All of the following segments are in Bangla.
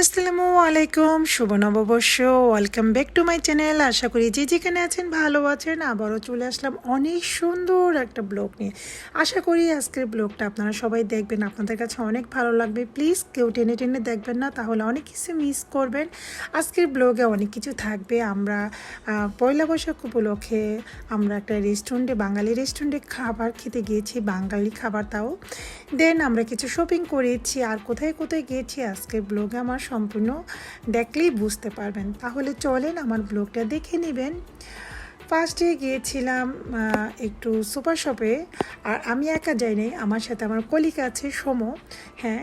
আসসালামু আলাইকুম, শুভ নববর্ষ। Welcome back to my channel আশা করি যে যেখানে আছেন ভালো আছেন। আবারও চলে আসলাম অনেক সুন্দর একটা ব্লগ নিয়ে। আশা করি আজকের ব্লগটা আপনারা সবাই দেখবেন। আপনাদের কাছে অনেক ভালো লাগবে। প্লিজ কেউ টেনে টেনে দেখবেন না, তাহলে অনেক কিছু মিস করবেন। আজকের ব্লগে অনেক কিছু থাকবে। আমরা পয়লা বৈশাখ উপলক্ষে আমরা একটা রেস্টুরেন্টে বাঙালি রেস্টুরেন্টে খাবার খেতে গিয়েছি, বাঙালি খাবার তাও। দেন আমরা কিছু শপিং করেছি। আর কোথায় কোথায় গিয়েছি আজকের ব্লগে আমার সম্পূর্ণ দেখলেই বুঝতে পারবেন। তাহলে চলেন আমার ব্লগটা দেখে নেবেন। ফার্স্টে গিয়েছিলাম একটু সুপার শপে, আর আমি একা যাইনি, আমার সাথে আমার কলিক আছে, সোম হ্যাঁ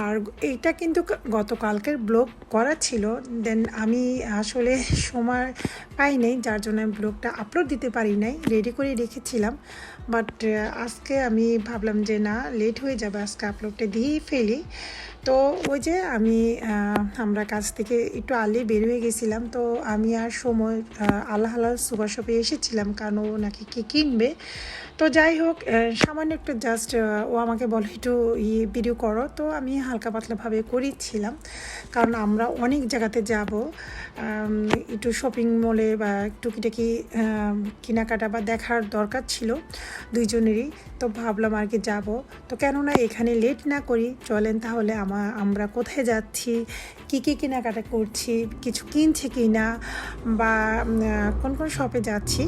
আর এইটা কিন্তু গতকালকের ব্লগ করা ছিল। দেন আমি আসলে সময় পাইনি, যার জন্য আমি ব্লগটা আপলোড দিতে পারি নাই রেডি করে রেখেছিলাম। বাট আজকে আমি ভাবলাম যে না লেট হয়ে যাবে, আজকে আপলোডটা দিয়েই ফেলি। তো ওই যে আমি আমরা কাছ থেকে একটু আর্লি বের হয়ে গেছিলাম, তো আমি আর সময় আল্লাহ আল্লাহ সুপার শপে এসেছিলাম কারণ ও নাকি কী কিনবে। তো যাই হোক সামান্য একটু জাস্ট ও আমাকে বলে, একটু ইয়ে ভিডিও করো। তো আমি হালকা পাতলাভাবে করেছিলাম কারণ আমরা অনেক জায়গাতে যাব একটু শপিং মলে বা টুকিটাকি কেনাকাটা বা দেখার দরকার ছিল দুইজনেরই, তো ভাবলাম আর কি যাব। তো কেননা এখানে লেট না করি, চলেন তাহলে আমা, আমরা কোথায় যাচ্ছি, কী কী কেনাকাটা করছি, কিছু কিনছি কি না, বা কোন কোন শপে যাচ্ছি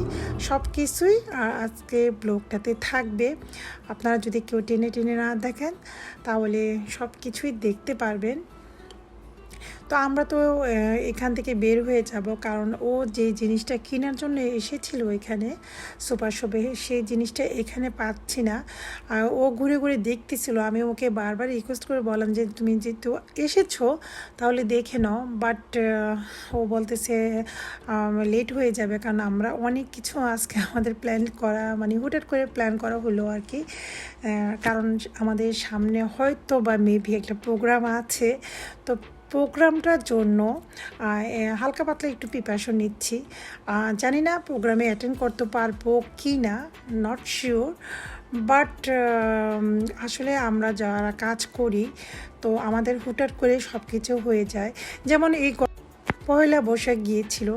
সব কিছুই আজকে ব্লগটাতে থাকবে। আপনারা যদি কেউ টেনে টেনে না দেখেন, তাহলে সব কিছুই দেখতে পারবেন। তো আমরা তো এখান থেকে বের হয়ে যাব। কারণ ও যে জিনিসটা কেনার জন্য এসেছিল এখানে, সুপার শপে, সেই জিনিসটা এখানে পাচ্ছি না। আর ও ঘুরে ঘুরে দেখতেছিল। আমি ওকে বারবার রিকোয়েস্ট করে বললাম যে, তুমি যেহেতু এসেছ, তাহলে দেখে নাও। বাট ও বলতেছে লেট হয়ে যাবে। কারণ আমরা অনেক কিছু আজকে আমাদের প্ল্যান করা মানে হুটাট করে প্ল্যান করা হলো আর কি। কারণ আমাদের সামনে হয়তো বা মেবি একটা প্রোগ্রাম আছে। তো প্রোগ্রামটার জন্য হালকা পাতলা একটু প্রিপারেশন নিচ্ছি। জানি না প্রোগ্রামে অ্যাটেন্ড করতে পারব কি না নট শিওর বাট আসলে আমরা যারা কাজ করি, তো আমাদের হুটার করে সব কিছু হয়ে যায়। যেমন এই পয়লা বৈশাখ গিয়েছিল।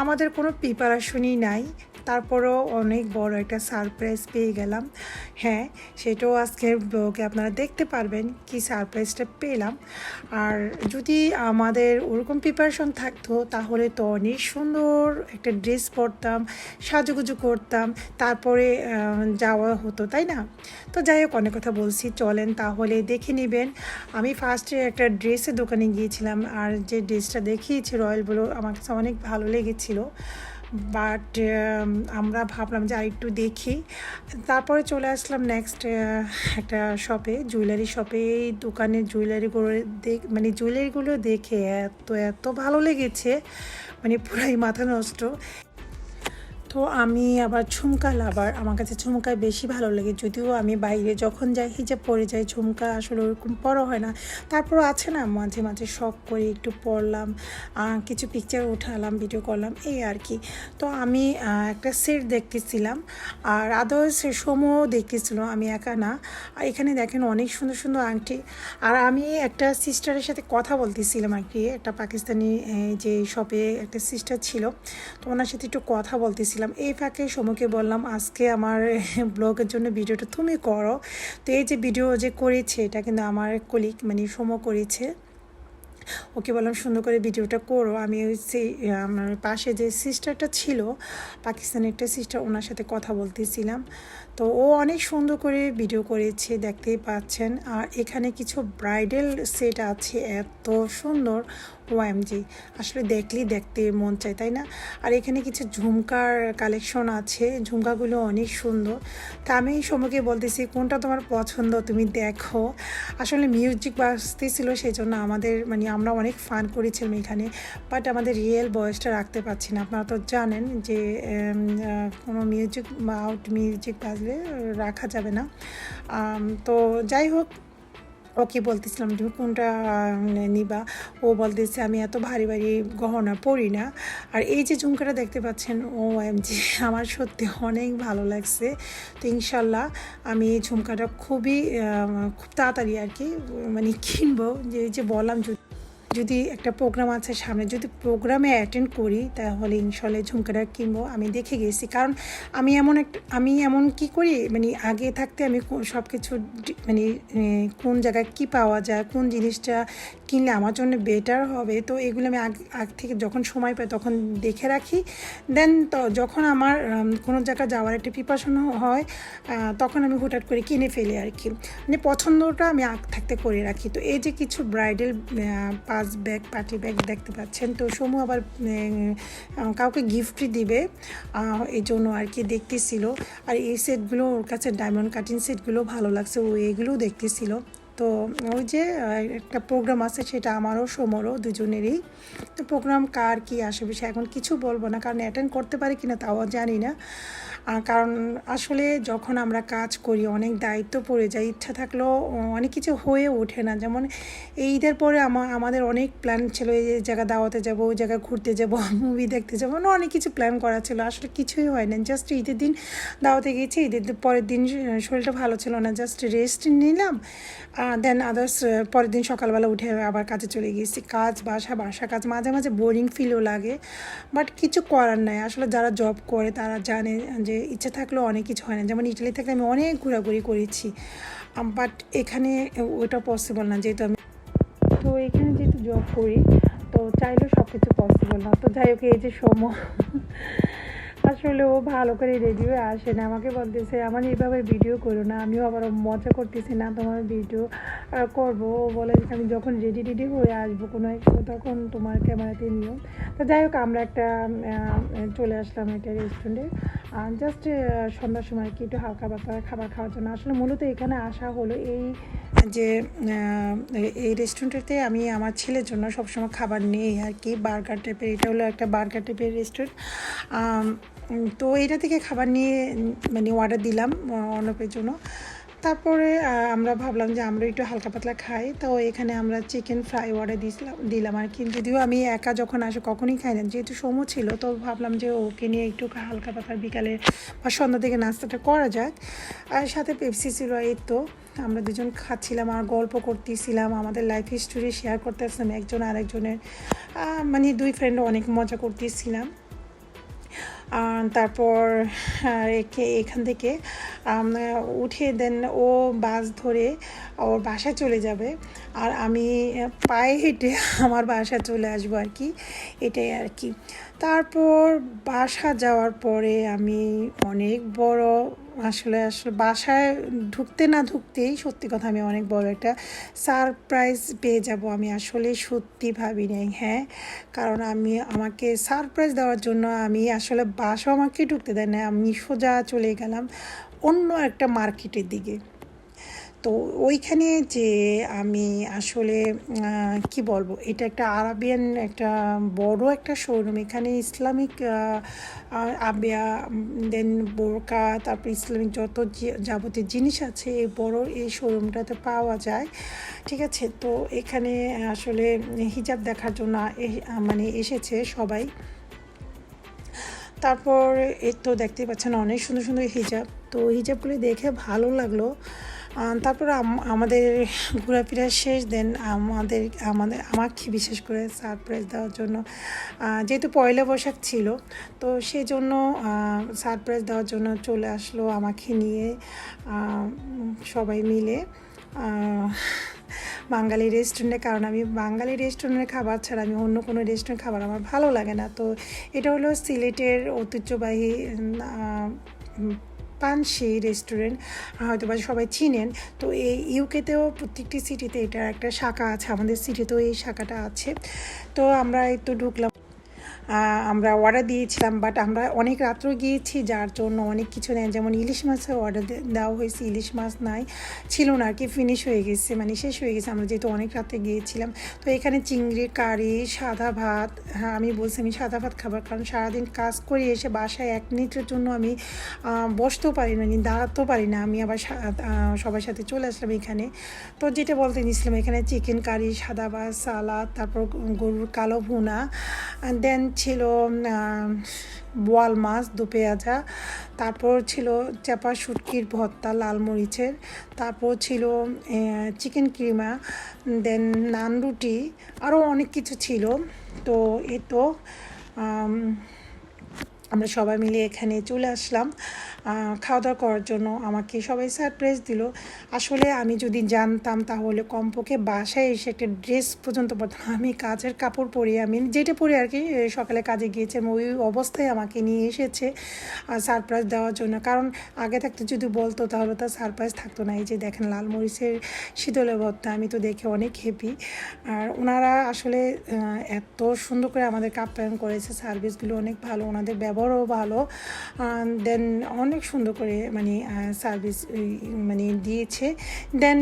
আমাদের কোনো প্রিপারেশনই নাই। তারপরও অনেক বড় একটা সারপ্রাইজ পেয়ে গেলাম। হ্যাঁ সেটাও আজকের ব্লগে আপনারা দেখতে পারবেন কি সারপ্রাইজটা পেলাম। আর যদি আমাদের ওরকম প্রিপারেশন থাকতো, তাহলে তো অনেক সুন্দর একটা ড্রেস পরতাম, সাজুগুজু করতাম, তারপরে যাওয়া হতো, তাই না? তো যাই হোক, অনেক কথা বলছি। চলেন তাহলে দেখে নেবেন। আমি ফার্স্টে একটা ড্রেসের দোকানে গিয়েছিলাম, আর যে ড্রেসটা দেখিয়েছে রয়্যাল আমার কাছে অনেক ভালো লেগেছিলো। বাট আমরা ভাবলাম যে আরেকটু দেখি। তারপরে চলে আসলাম নেক্সট একটা শপে জুয়েলারি শপে এই দোকানের জুয়েলারিগুলো দেখ মানে জুয়েলারিগুলো দেখে এত এত ভালো লেগেছে। মানে পুরাই মাথা নষ্ট। তো আমি আবার ঝুমকা লাভার। আমার কাছে ঝুমকা বেশি ভালো লাগে। যদিও আমি বাইরে যখন যাই হিজাব পরে যাই ঝুমকা আসলে ওরকম পরা হয় না। তারপর আছে না মাঝে মাঝে শখ করে একটু পড়লাম আহ, কিছু পিকচার উঠালাম ভিডিও করলাম এই আর কি। তো আমি একটা সেট দেখতেছিলাম আর আদার্স সমও দেখতেছিল আমি একা না। আর এখানে দেখেন অনেক সুন্দর সুন্দর আংটি। আর আমি একটা সিস্টারের সাথে কথা বলতেছিলাম আর কি একটা পাকিস্তানি যে শপে একটা সিস্টার ছিল তো ওনার সাথে একটু কথা বলতেছিলাম। এই ফাঁকে সমুকে বললাম, আজকে আমার ব্লগের জন্য ভিডিওটা তুমি করো। তো এই যে ভিডিও যে করেছে, এটা কিন্তু আমার কলিগ মানে সম করেছে। ওকে বললাম, সুন্দর করে ভিডিওটা করো। আমি ওই সেই, আমার পাশে যে সিস্টারটা ছিল পাকিস্তানের একটা সিস্টার ওনার সাথে কথা বলতেছিলাম। তো ও অনেক সুন্দর করে ভিডিও করেছে, দেখতেই পাচ্ছেন। আর এখানে কিছু ব্রাইডাল সেট আছে, এত সুন্দর। ওএমজি আসলে দেখলেই দেখতে মন চায়, তাই না? আর এখানে কিছু ঝুমকার কালেকশন আছে, ঝুমকাগুলো অনেক সুন্দর। তা আমি সময়কে বলতেছি, কোনটা তোমার পছন্দ? তুমি দেখো। আসলে মিউজিক বাজতেছিল সেই জন্য আমাদের মানে আমরা অনেক ফান করেছিলাম এখানে, বাট আমাদের রিয়েল বয়সটা রাখতে পারছি না। আপনারা তো জানেন যে কোনো মিউজিক বা আউট মিউজিক বাজলে রাখা যাবে না। তো যাই হোক ওকে বলতেছিলাম তুমি কোনটা আহ, নিবা? ও বলতেছে আমি এত ভারী ভারী গহনা পরি না। আর এই যে ঝুমকাটা দেখতে পাচ্ছেন ও এম জি আমার সত্যি অনেক ভালো লাগছে। তো ইনশাল্লাহ আমি এই ঝুমকাটা খুবই খুব তাড়াতাড়ি আর কি মানে কিনবো। যে যে বললাম যদি যদি একটা প্রোগ্রাম আছে সামনে, যদি প্রোগ্রামে অ্যাটেন্ড করি, তাহলে ইনশাল্লাহ ঝুমকাটা কিনবো। আমি দেখে গেছি। কারণ আমি এমন একটা আমি এমন কি করি? মানে আগে থাকতে আমি সব কিছু মানে কোন জায়গায় কি পাওয়া যায়, কোন জিনিসটা কিনলে আমার জন্য বেটার হবে? তো এগুলো আমি আগ আগ থেকে যখন সময় পাই তখন দেখে রাখি। দেন তো যখন আমার কোনো জায়গায় যাওয়ার একটা প্রিপারেশন হয় তখন আমি হুটহাট করে কিনে ফেলি আর কি মানে পছন্দটা আমি আগ থাকতে করে রাখি। তো এই যে কিছু bridal purse bag party bag দেখতে পাচ্ছেন। তো সমু আবার কাউকে গিফট দিবে এই জন্য আর কি দেখতেছিল। আর এই সেটগুলো ওর কাছে ডায়মন্ড কাটিং সেটগুলো ভালো লাগছে, ও এগুলোও দেখতেছিল। তো ওই যে একটা প্রোগ্রাম আছে, সেটা আমারও, সমরও, দুজনেরই। তো প্রোগ্রাম কার কি আসে বিষয় এখন কিছু বলব না, কারণ অ্যাটেন্ড করতে পারি কিনা তাও জানি না। কারণ আসলে যখন আমরা কাজ করি, অনেক দায়িত্ব পড়ে যায়, ইচ্ছা থাকলেও অনেক কিছু হয়ে ওঠে না। যেমন এই ঈদের পরে আমা, আমাদের অনেক প্ল্যান ছিল, এই জায়গা দাওয়াতে যাব, ওই জায়গায় ঘুরতে যাব মুভি দেখতে যাব মানে অনেক কিছু প্ল্যান করা ছিল। আসলে কিছুই হয় না জাস্ট ঈদের দিন দাওয়াতে গেছি, ঈদের পরের দিন শরীরটা ভালো ছিল না জাস্ট রেস্ট নিলাম দেন আদার্স পরের দিন সকালবেলা উঠে আবার কাজে চলে গেছি কাজ, বাসা বাসা কাজ, মাঝে মাঝে বোরিং ফিলও লাগে বাট কিছু করার নাই। আসলে যারা জব করে, তারা জানে যে ইচ্ছে থাকলেও অনেক কিছু হয় না। যেমন ইটালি থেকে আমি অনেক ঘোরাঘুরি করেছি। বাট এখানে ওটা পসিবল না যেহেতু আমি তো এখানে যেহেতু জব করি, তো চাইলেও সব কিছু পসিবল না। তো যাই হোক, এই যে সময়, আসলে ও ভালো করে রেডি হয়ে আসে না। আমাকে বলতেছে, আমার এইভাবে ভিডিও করো না। আমিও আবার মজা করতেছি না তোমার ভিডিও করব। ও বলে, আমি যখন রেডি রেডি হয়ে আসব কোনো তখন তোমার ক্যামেরাতে নিও। তো যাই হোক, আমরা একটা চলে আসলাম একটা রেস্টুরেন্টে জাস্ট সন্ধ্যার সময় কি, একটু হালকা পাতলা খাবার খাওয়ার জন্য। আসলে মূলত এখানে আসা হলো এই যে এই রেস্টুরেন্টটাতে আমি আমার ছেলের জন্য সবসময় খাবার নেই আর কি বার্গার টাইপের এটা হলো একটা বার্গার টাইপের রেস্টুরেন্ট তো এটা থেকে খাবার নিয়ে মানে অর্ডার দিলাম অর্ণবের জন্য। তারপরে আমরা ভাবলাম যে আমরা একটু হালকা পাতলা খাই। তো এখানে আমরা চিকেন ফ্রাই অর্ডার দিয়েছিলাম দিলাম আর কি। যদিও আমি একা যখন আসি কখনই খাই না। যেহেতু সময় ছিল, তো ভাবলাম যে ওকে নিয়ে একটু হালকা পাতলা বিকালে বা সন্ধ্যা থেকে নাস্তাটা করা যাক। আর সাথে পেপসি ছিল, এই তো। আমরা দুজন খাচ্ছিলাম আর গল্প করতেছিলাম, আমাদের লাইফ হিস্টোরি শেয়ার করতেছিলাম একজন আরেকজনের। মানে দুই ফ্রেন্ড অনেক মজা করতেছিলাম। তারপর একে- এখান থেকে উঠে দেন ও বাস ধরে ওর বাসা চলে যাবে। আর আমি পায়ে হেঁটে আমার বাসা চলে আসব আর কি, এটাই আর কি। তারপর বাসা যাওয়ার পরে আমি অনেক বড় আসলে আসলে বাসায় ঢুকতে না ঢুকতেই সত্যি কথা আমি অনেক বড় একটা সারপ্রাইজ পেয়ে যাব। আমি আসলে সত্যি ভাবি নাই হ্যাঁ। কারণ আমি, আমাকে সারপ্রাইজ দেওয়ার জন্য আমি আসলে বাসাও আমাকে ঢুকতে দেয় না আমি সোজা চলে গেলাম অন্য একটা মার্কেটের দিকে। তো ওইখানে যে আমি আসলে কি বলব, এটা একটা আরাবিয়ান একটা বড় একটা শোরুম এখানে ইসলামিক আবিয়া দেন বোরকা, তারপর ইসলামিক যত যাবতীয় জিনিস আছে, এই বড় এই শোরুমটাতে পাওয়া যায়। ঠিক আছে? তো এখানে আসলে হিজাব দেখার জন্য মানে এসেছে সবাই। তারপর এর তো দেখতেই পাচ্ছেন অনেক সুন্দর সুন্দর হিজাব। তো হিজাবগুলি দেখে ভালো লাগল। তারপর আমাদের ঘোরাফেরা শেষ দেন আমাদের আমাদের, আমাকে বিশেষ করে সারপ্রাইজ দেওয়ার জন্য যেহেতু পয়লা বৈশাখ ছিল, তো সেই জন্য সারপ্রাইজ দেওয়ার জন্য চলে আসলো আমাকে নিয়ে সবাই মিলে বাঙালি রেস্টুরেন্টে কারণ আমি বাঙালি রেস্টুরেন্টের খাবার ছাড়া আমি অন্য কোনো রেস্টুরেন্ট খাবার আমার ভালো লাগে না। তো এটা হলো সিলেটের ঐতিহ্যবাহী আহ, রেস্টুরেন্ট হয়তো বা সবাই চিনেন। তো এই ইউকেতেও প্রত্যেকটি সিটিতে এটার একটা শাখা আছে আমাদের সিটিতেও এই শাখাটা আছে। তো আমরা একটু ঢুকলাম। আমরা অর্ডার দিয়েছিলাম বাট আমরা অনেক রাত্রেও গিয়েছি, যার জন্য অনেক কিছু নেই। যেমন ইলিশ মাছের অর্ডার দেওয়া হয়েছে, ইলিশ মাছ নাই, ছিল না, আর কি ফিনিশ হয়ে গেছে মানে শেষ হয়ে গেছে। আমরা যেহেতু অনেক রাতে গিয়েছিলাম, তো এখানে চিংড়ি, কারি, সাদা ভাত হ্যাঁ আমি বলছি আমি সাদা ভাত খাবার, কারণ সারাদিন কাজ করে এসে বাসায় এক মিনিটের জন্য আমি বসতেও পারি না দাঁড়াতেও পারি না, আমি আবার সবার সাথে চলে আসলাম এখানে। তো যেটা বলতে নিয়েছিলাম, এখানে চিকেন কারি সাদা ভাত সালাদ তারপর গরুর কালো ভুনা দেন ছিল বোয়াল মাছ, দু পেঁয়াজা, তারপর ছিল চাপা শুটকির ভর্তা, লাল মরিচের, তারপর ছিল চিকেন কিমা দেন নান রুটি আরও অনেক কিছু ছিল। তো এ তো আমরা সবাই মিলে এখানে চলে আসলাম। খাওয়া দাওয়া করার জন্য আমাকে সবাই সারপ্রাইজ দিল। আসলে আমি যদি জানতাম তাহলে কমপক্ষে বাসায় এসে একটা ড্রেস পর্যন্ত পরতাম। আমি কাজের কাপড় পরি, আমি যেটা পরি আর কি সকালে কাজে গিয়েছিলাম ওই অবস্থায় আমাকে নিয়ে এসেছে সারপ্রাইজ দেওয়ার জন্য। কারণ আগে থাকতে যদি বলতো তাহলে তার সারপ্রাইজ থাকতো না। এই যে দেখেন লাল মরিচের শীতলে ভর্তা, আমি তো দেখে অনেক হ্যাপি আর ওনারা আসলে এত সুন্দর করে আমাদের আপ্যায়ন করেছে সার্ভিসগুলো অনেক ভালো, ওনাদের ব্যবহারও ভালো দেন অনেক সুন্দর করে মানে সার্ভিস মানে দিয়েছে। দেন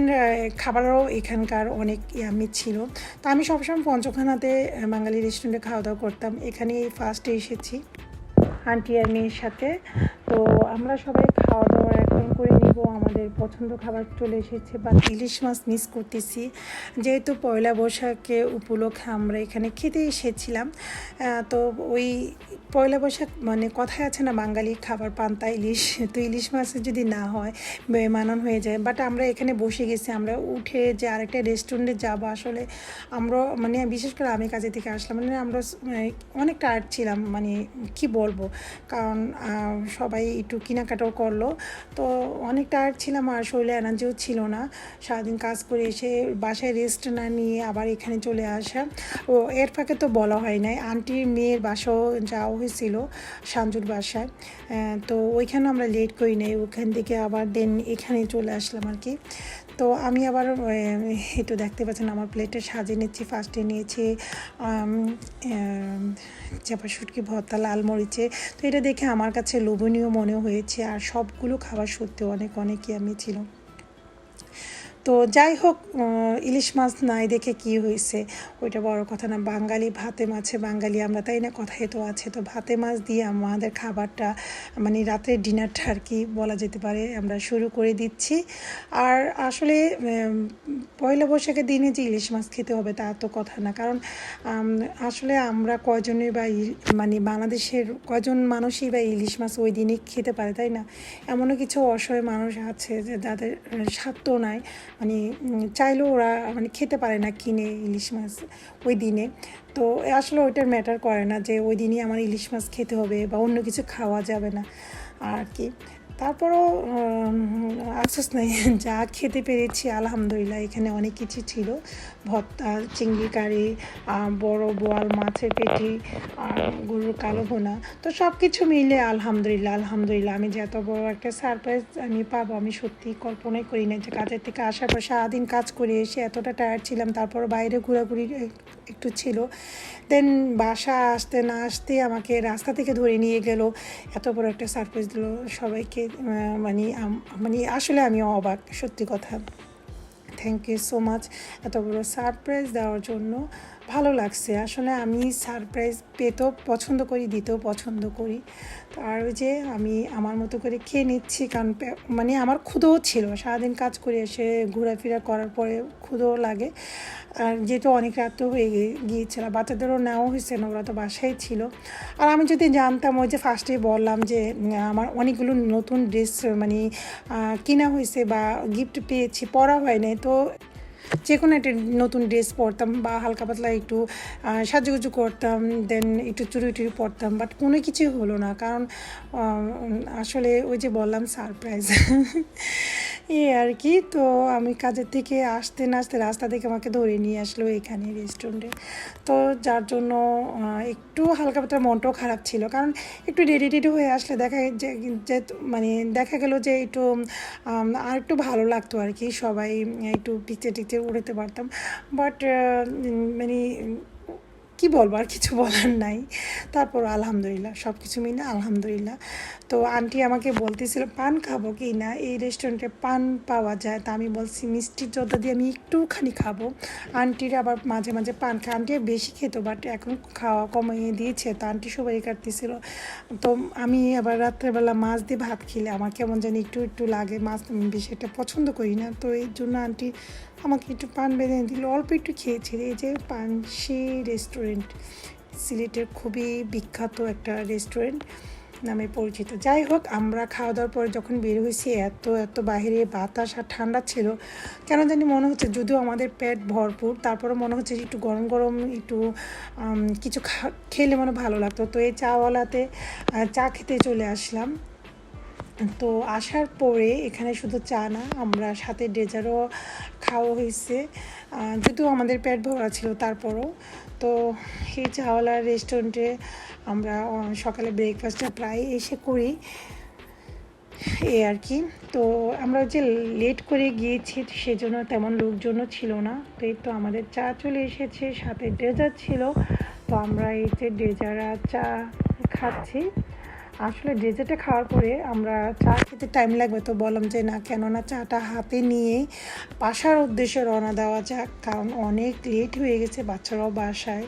খাবারও এখানকার অনেক ইয়ামি ছিল। তো আমি সবসময় পঞ্চখানাতে বাঙালি রেস্টুরেন্টে খাওয়া দাওয়া করতাম। এখানে ফার্স্টে এসেছি আন্টি আর মেয়ের সাথে। তো আমরা সবাই খাওয়া দাওয়া এখন করে নিব। আমাদের পছন্দ খাবার চলে এসেছে বা ইলিশ মাছ মিস করতেছি। যেহেতু পয়লা বৈশাখে উপলক্ষে আমরা এখানে খেতে এসেছিলাম। তো ওই পয়লা বৈশাখ মানে কথায় আছে না, বাঙালি খাবার পান্তা ইলিশ, তো ইলিশ মাছের যদি না হয় বেমানান হয়ে যায়। বাট আমরা এখানে বসে গেছি, আমরা উঠে যে আরেকটা রেস্টুরেন্টে যাব আসলে, আমরা মানে বিশেষ করে আমি কাজে থেকে আসলাম মানে আমরা মানে অনেক টায়ার্ড ছিলাম মানে কি বলব? কারণ সবাই একটু কেনাকাটাও করল, তো অনেক টায়ার্ড ছিলাম আর শরীরে এনার্জিও ছিল না। সারাদিন কাজ করে এসে বাসায় রেস্ট না নিয়ে আবার এখানে চলে আসা। ও, এর ফাঁকে তো বলা হয় নাই, আন্টির মেয়ের বাসাও যাওয়া হয়েছিল সাঞ্জুর বাসায়। তো ওইখানে আমরা লেট করি নাই, ওখান থেকে আবার দেন এখানে চলে আসলাম আর কি। তো আমি আবার এই তো দেখতে পাচ্ছেন আমার প্লেটে সাজিয়ে নিচ্ছি ফার্স্টে নিয়েছি চাপা শুটকি, ভর্তা, লাল মরিচে। তো এটা দেখে আমার কাছে লোভনীয় মনে হয়েছে আর সবগুলো খাবার সত্যি অনেক অনেকই আমি ছিল তো যাই হোক ইলিশ মাছ নাই দেখে কি হয়েছে ওইটা বড় কথা না, বাঙালি ভাতে মাছে বাঙালি আমরা, তাই না? কথাই তো আছে। তো ভাতে মাছ দিয়ে আমাদের খাবারটা মানে রাতের ডিনারটা আর কি বলা যেতে পারে, আমরা শুরু করে দিচ্ছি। আর আসলে পয়লা বৈশাখের দিনে যে ইলিশ মাছ খেতে হবে তা তো কথা না। কারণ আসলে আমরা কয়জনই বা মানে বাংলাদেশের কয়জন মানুষই বা ইলিশ মাছ ওই দিনে খেতে পারে, তাই না? এমনও কিছু অসহায় মানুষ আছে যে যাদের স্বার্থ নাই মানে চাইলেও ওরা মানে খেতে পারে না, কিনে ইলিশ মাছ ওই দিনে। তো আসলে ওইটার ম্যাটার করে না যে ওই দিনই আমার ইলিশ মাছ খেতে হবে বা অন্য কিছু খাওয়া যাবে না, আর কি। তারপরও আফসোস নেই, যা খেতে পেরেছি, আলহামদুলিল্লাহ, এখানে অনেক কিছু ছিল। ভর্তা, চিংড়ি কারি বড় বোয়াল, মাছের পেটি, আর গরুর কালো ভোনা। তো সব কিছু মিলে আলহামদুলিল্লাহ আলহামদুলিল্লাহ, আমি যে এত বড় একটা সারপ্রাইজ আমি পাবো, আমি সত্যি কল্পনাই করি না যে কাজের থেকে আসার পর সারাদিন কাজ করে এসে এতটা টায়ার্ড ছিলাম, তারপর বাইরে ঘোরাঘুরি একটু ছিল। দেন বাসা আসতে না আসতে আমাকে রাস্তা থেকে ধরে নিয়ে গেল। এত বড় একটা সারপ্রাইজ দিল সবাইকে। মানে মানে আসলে আমি অবাক, সত্যি কথা। থ্যাংক ইউ সো মাচ এত বড় সারপ্রাইজ দেওয়ার জন্য। ভালো লাগছে। আসলে আমি সারপ্রাইজ পেতেও পছন্দ করি, দিতেও পছন্দ করি। আর ওই যে আমি আমার মতো করে খেয়ে নিচ্ছি কারণ মানে আমার ক্ষুদও ছিল। সারাদিন কাজ করে এসে ঘোরাফেরা করার পরে ক্ষুদও লাগে। আর যেহেতু অনেক রাত হয়ে গিয়েছিল, বাচ্চাদেরও নেওয়া হয়েছে না, ওরা তো বাসায় ছিল। আর আমি যদি জানতাম ওই যে ফার্স্টেই বললাম যে, আমার অনেকগুলো নতুন ড্রেস মানে কেনা হয়েছে বা গিফট পেয়েছি, পরা হয় নাই, তো যে কোনো একটা নতুন ড্রেস পরতাম বা হালকা পাতলা একটু সাজুগুজু করতাম দেন একটু চুরি টুরি পরতাম বাট কোনো কিছুই হলো না। কারণ আসলে ওই যে বললাম সারপ্রাইজ এই আর কি, তো আমি কাজের থেকে আসতে না আসতে রাস্তা থেকে আমাকে ধরে নিয়ে আসলো এখানে রেস্টুরেন্টে তো যার জন্য একটু হালকা পাতলা মনটাও খারাপ ছিল। কারণ একটু রেডি টেডি হয়ে আসলে দেখা যে মানে দেখা গেল যে একটু আর একটু ভালো লাগতো আর কি, সবাই একটু পিকচার টিকচার উড়াতে পারতাম। বাট মানে কি বলব, আর কিছু বলার নাই। তারপর আলহামদুলিল্লাহ সব কিছু মিলে আলহামদুলিল্লাহ। তো আন্টি আমাকে বলতেছিল, পান খাব কি না? এই রেস্টুরেন্টে পান পাওয়া যায়। তা আমি বলছি মিষ্টির জর্দা দিয়ে আমি একটুখানি খাব। আন্টির আবার মাঝে মাঝে পান খা আন্টি বেশি খেত বাট এখন খাওয়া কমিয়ে দিয়েছে। তো আন্টি সবাই কাটতেছিল। তো আমি আবার রাত্রেবেলা মাছ দিয়ে ভাত খেলে, আমার কেমন জানি একটু একটু লাগে। মাছ বেশি একটা পছন্দ করি না। তো এই জন্য আন্টি আমাকে একটু পান বেঁধে দিল। অল্প একটু খেয়েছি এই যে পানসি রেস্টুরেন্ট, সিলেটের খুবই বিখ্যাত একটা রেস্টুরেন্ট নামে পরিচিত। যাই হোক, আমরা খাওয়া দাওয়ার পরে যখন বের হয়েছি, এত এত বাইরে বাতাস আর ঠান্ডা ছিল, কেন জানি মনে হচ্ছে যদিও আমাদের পেট ভরপুর তারপরে মনে হচ্ছে একটু গরম গরম, একটু কিছু খেলে মনে ভালো লাগতো। তো এই চাওয়ালাতে চা খেতে চলে আসলাম। তো আসার পরে এখানে শুধু চা না, আমরা সাথে ডেজারও খাওয়া হয়েছে। যদিও আমাদের পেট ভরা ছিল তারপরও। তো এই চাওয়ালার রেস্টুরেন্টে আমরা সকালে ব্রেকফাস্টটা প্রায় এসে করি। এই আর কি। তো আমরা যে লেট করে গিয়েছি, সেজন্য তেমন লোকজনও ছিল না। তো এই তো আমাদের চা চলে এসেছে, সাথে ডেজার্ট ছিল। তো আমরা এই যে ডেজার আর চা খাচ্ছি। আসলে ডেজার্টে খাওয়ার পরে আমরা চা খেতে টাইম লাগবে তো বললাম যে না, কেননা চাটা হাতে নিয়েই বাসার উদ্দেশ্যে রওনা দেওয়া যাক, কারণ অনেক লেট হয়ে গেছে বাচ্চারাও বাসায়।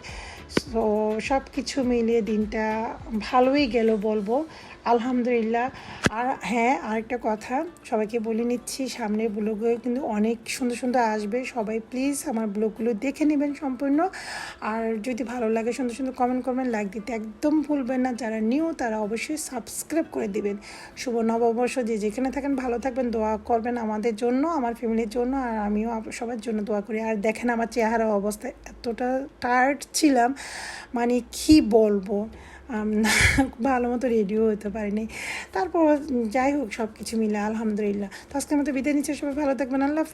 সো সব কিছু মিলিয়ে দিনটা ভালোই গেল বলব। আলহামদুলিল্লাহ। আর হ্যাঁ আরেকটা কথা সবাইকে বলে নিচ্ছি সামনের ব্লগে কিন্তু অনেক সুন্দর সুন্দর আসবে। সবাই প্লিজ আমার ব্লগগুলো দেখে নেবেন সম্পূর্ণ। আর যদি ভালো লাগে সুন্দর সুন্দর কমেন্ট করবেন লাইক দিতে একদম ভুলবেন না। যারা নিউ তারা অবশ্যই সাবস্ক্রাইব করে দিবেন। শুভ নববর্ষ, যে যেখানে থাকেন ভালো থাকবেন, দোয়া করবেন আমাদের জন্য, আমার ফ্যামিলির জন্য, আর আমিও সবার জন্য দোয়া করি। আর দেখেন আমার চেহারা অবস্থা, এতটা টায়ার্ড ছিলাম। মানে কি বলব? ভালো মতো রেডিও হতে পারিনি। তারপর যাই হোক সব কিছু মিলে, আলহামদুলিল্লাহ। তো আজকের মতো বিদায় নিচ্ছে, সবাই ভালো থাকবেন, আল্লাহ